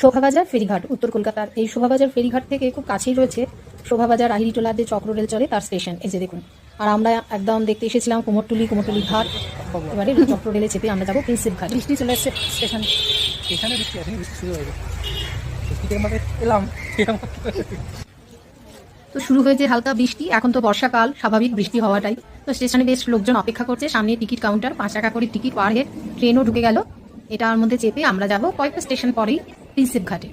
শোভাবাজার ফেরিঘাট। উত্তর কলকাতার এই শোভাবাজার ফেরিঘাট থেকে খুব কাছেই রয়েছে শোভাবাজার। আহিরিটোলা যে চক্র রেল চলে তার স্টেশন। এই যে দেখুন আর আমরা একদম দেখতে এসেছিলাম কুমোরটুলি কুমোরটুলি ঘাট। এবারে চক্র রেলে চেপে আমরা যাব প্রিন্সিপ ঘাট। বৃষ্টি চলে এসছে স্টেশন। এখানে বৃষ্টি এখনই বৃষ্টি শুরু হয়ে গেছে। এলাম তো শুরু হয়েছে হালকা বৃষ্টি এখন তো বর্ষাকাল স্বাভাবিক বৃষ্টি হওয়াটাই। তো স্টেশনে বেশ লোকজন অপেক্ষা করছে সামনে টিকিট কাউন্টার পাঁচ টাকা করে টিকিট পার হেড ট্রেনও ঢুকে গেল। এটার মধ্যে চেপে আমরা যাব কয়েকটা স্টেশন পরেই। প্রিন্সিপ ঘাটে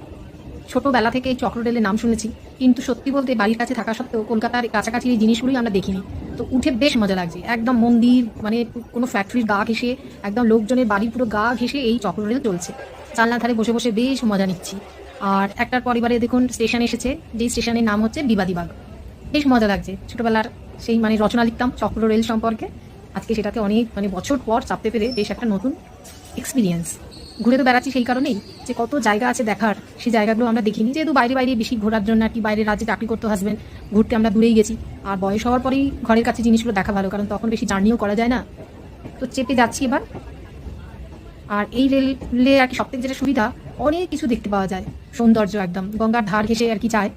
ছোটবেলা থেকে এই চক্র রেলের নাম শুনেছি, কিন্তু সত্যি বলতে বাড়ির কাছে থাকা সত্ত্বেও কলকাতার কাছাকাছি এই জিনিসগুলোই আমরা দেখিনি। তো উঠে বেশ মজা লাগছে। একদম মন্দির মানে কোনো ফ্যাক্টরির গা ঘেসে একদম লোকজনের বাড়ির পুরো গা ঘেসে এই চক্র রেল চলছে। জানলার ধারে বসে বসে বেশ মজা নিচ্ছি। আর একটার পরিবারে দেখুন স্টেশন এসেছে, যেই স্টেশনের নাম হচ্ছে বিবাদীবাগ। বেশ মজা লাগছে। ছোটোবেলার সেই মানে রচনা লিখতাম চক্র রেল সম্পর্কে। আজকে সেটাকে অনেক মানে বছর পর চাপতে পেরে বেশ একটা নতুন এক্সপিরিয়েন্স ঘুরে তো বেড়াচ্ছি সেই কারণেই যে কত জায়গা আছে দেখার। সেই জায়গাগুলো আমরা দেখিনি। যেহেতু বাইরে বাইরে বেশি ঘোরার জন্য আর কি বাইরে রাজ্যে চাকরি করতে হাসবেন ঘুরতে আমরা দূরেই গেছি। আর বয়স হওয়ার পরেই ঘরের কাছে জিনিসগুলো দেখা ভালো, কারণ তখন বেশি জার্নিও করা যায় না। তো চেপে যাচ্ছি এবার। আর এই রেলে আর কি সবথেকে যেটা সুবিধা, অনেক কিছু দেখতে পাওয়া যায়। সৌন্দর্য একদম। গঙ্গার ধার ঘেসে আর কি চায়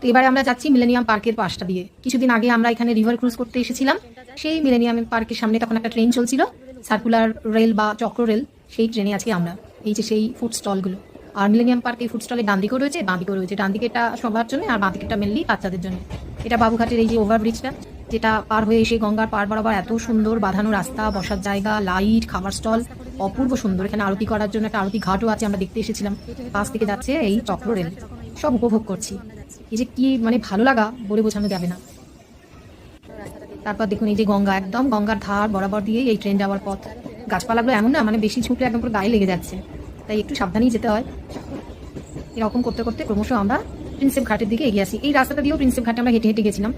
তো এবারে আমরা যাচ্ছি মিলেনিয়াম পার্কের পাশটা দিয়ে। কিছুদিন আগে আমরা এখানে রিভার ক্রুজ করতে এসেছিলাম। সেই মিলেনিয়াম পার্কের সামনে তখন একটা ট্রেন চলছিল। সার্কুলার রেল বা চক্র রেল সেই ট্রেনে আজকে আমরা, এই যে সেই ফুড স্টলগুলো আর মিলেনিয়াম পার্ক এই ফুড স্টলে ডান দিকেও রয়েছে বাঁ দিকেও রয়েছে। ডান দিকেটা সবার জন্য আর বাঁ দিকেটা মেনলি বাচ্চাদের জন্য। এটা বাবুঘাটের এই যে ওভারব্রিজটা যেটা পার হয়ে এসে গঙ্গার পার বরাবর এত সুন্দর বাঁধানো রাস্তা, বসার জায়গা লাইট খাবার স্টল অপূর্ব সুন্দর। এখানে আরতি করার জন্য একটা আরতি ঘাটও আছে, আমরা দেখতে এসেছিলাম। পাশ থেকে যাচ্ছে এই চক্র রেল। সব উপভোগ করছি। এই যে কি মানে ভালো লাগা বলে বোঝানো যাবে না। তারপর দেখুন এই যে গঙ্গা, একদম গঙ্গার ধার বরাবর দিয়ে এই ট্রেন যাওয়ার পথ। গাছপালাগুলো এমন না মানে বেশি ছুটলে একদম পুরো গায়ে লেগে যাচ্ছে। তাই একটু সাবধানেই যেতে হয়। এরকম করতে করতে ক্রমশ আমরা প্রিন্সেপ ঘাটের দিকে এগিয়ে আসি। এই রাস্তাটা দিয়েও প্রিন্সেপ ঘাটে আমরা হেঁটে হেঁটে গেছিলাম।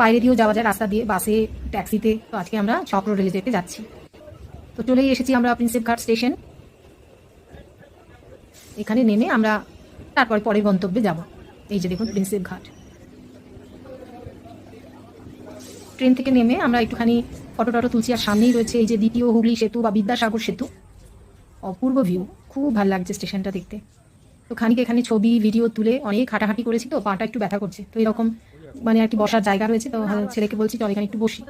বাইরে দিয়েও যাওয়া যায় রাস্তা দিয়ে, বাসে, ট্যাক্সিতে। তো আজকে আমরা চক্র রেলে যেতে যাচ্ছি। তো চলেই এসেছি আমরা প্রিন্সেপ ঘাট স্টেশন। এখানে নেমে আমরা তারপরে পরের গন্তব্যে যাব। এই যে দেখুন প্রিন্সেপ ঘাট। ট্রেন থেকে নেমে আমরা একটুখানি ফটো টটো তুলছি আর সামনেই রয়েছে এই যে দ্বিতীয় হুগলি সেতু বা বিদ্যাসাগর সেতু। অপূর্ব ভিউ খুব ভালো লাগছে স্টেশনটা দেখতে। তো খানিক এখানে ছবি ভিডিও তুলে অনেক হাঁটাহাঁটি করেছি তো পাটা একটু ব্যথা করছে। তো এরকম মানে আর কি বসার জায়গা রয়েছে তো হ্যাঁ, ছেলেকে বলছি চল এখানে একটু বসি।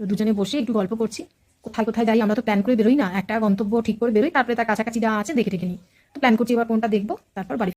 তো দুজনে বসে একটু গল্প করছি। কোথায় কোথায় যাই আমরা তো প্ল্যান করে বেরোই না একটা গন্তব্য ঠিক করে বেরোই তারপরে তার কাছাকাছি যা আছে দেখে রেখে নিই। তো প্ল্যান করছি এবার কোনটা দেখব তারপর বাড়ি